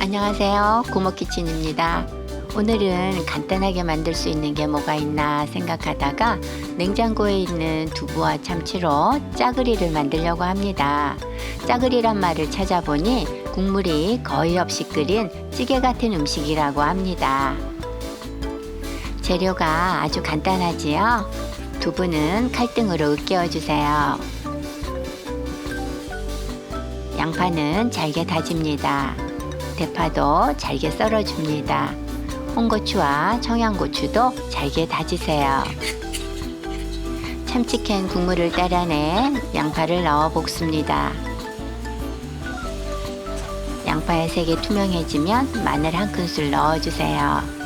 안녕하세요. 고모키친입니다. 오늘은 간단하게 만들 수 있는 게 뭐가 있나 생각하다가 냉장고에 있는 두부와 참치로 짜글이를 만들려고 합니다. 짜글이란 말을 찾아보니 국물이 거의 없이 끓인 찌개 같은 음식이라고 합니다. 재료가 아주 간단하지요? 두부는 칼등으로 으깨어 주세요. 양파는 잘게 다집니다. 대파도 잘게 썰어줍니다. 홍고추와 청양고추도 잘게 다지세요. 참치캔 국물을 따라내 양파를 넣어 볶습니다. 양파의 색이 투명해지면 마늘 한 큰술 넣어주세요.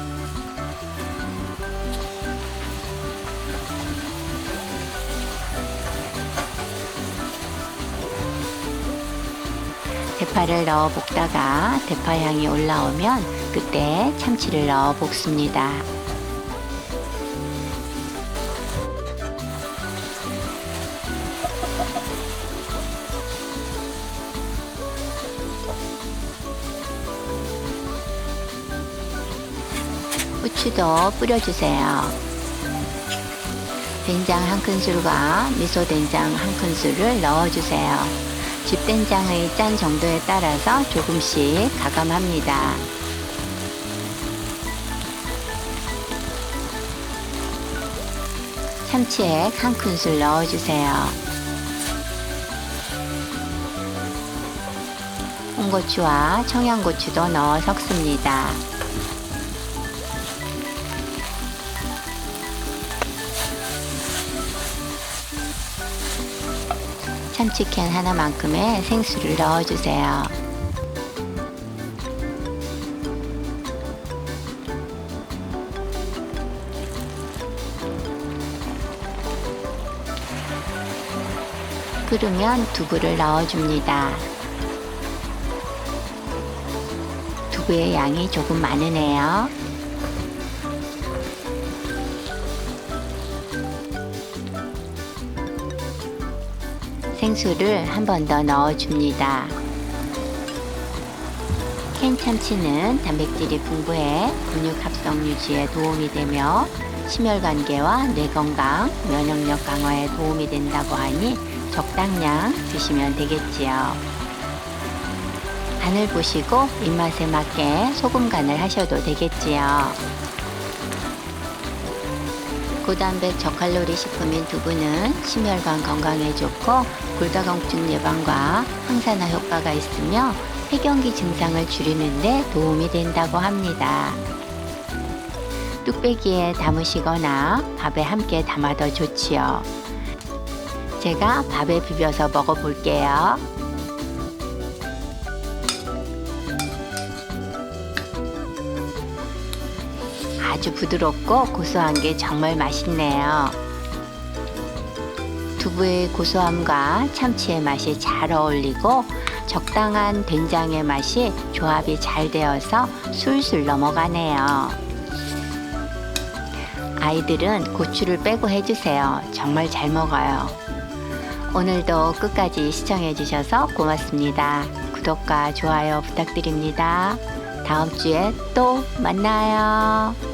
대파를 넣어 볶다가 대파 향이 올라오면 그때 참치를 넣어 볶습니다. 후추도 뿌려주세요. 된장 한 큰술과 미소 된장 한 큰술을 넣어주세요. 집된장의 짠 정도에 따라서 조금씩 가감합니다. 참치액 한 큰술 넣어주세요. 홍고추와 청양고추도 넣어 섞습니다. 참치캔 하나만큼의 생수를 넣어주세요. 끓으면 두부를 넣어줍니다. 두부의 양이 조금 많으네요. 생수를 한 번 더 넣어줍니다. 캔 참치는 단백질이 풍부해 근육 합성 유지에 도움이 되며 심혈관계와 뇌 건강, 면역력 강화에 도움이 된다고 하니 적당량 드시면 되겠지요. 간을 보시고 입맛에 맞게 소금 간을 하셔도 되겠지요. 고단백 저칼로리 식품인 두부는 심혈관 건강에 좋고 골다공증 예방과 항산화 효과가 있으며 폐경기 증상을 줄이는데 도움이 된다고 합니다. 뚝배기에 담으시거나 밥에 함께 담아도 좋지요. 제가 밥에 비벼서 먹어볼게요. 아주 부드럽고 고소한 게 정말 맛있네요. 두부의 고소함과 참치의 맛이 잘 어울리고 적당한 된장의 맛이 조합이 잘 되어서 술술 넘어가네요. 아이들은 고추를 빼고 해주세요. 정말 잘 먹어요. 오늘도 끝까지 시청해주셔서 고맙습니다. 구독과 좋아요 부탁드립니다. 다음 주에 또 만나요.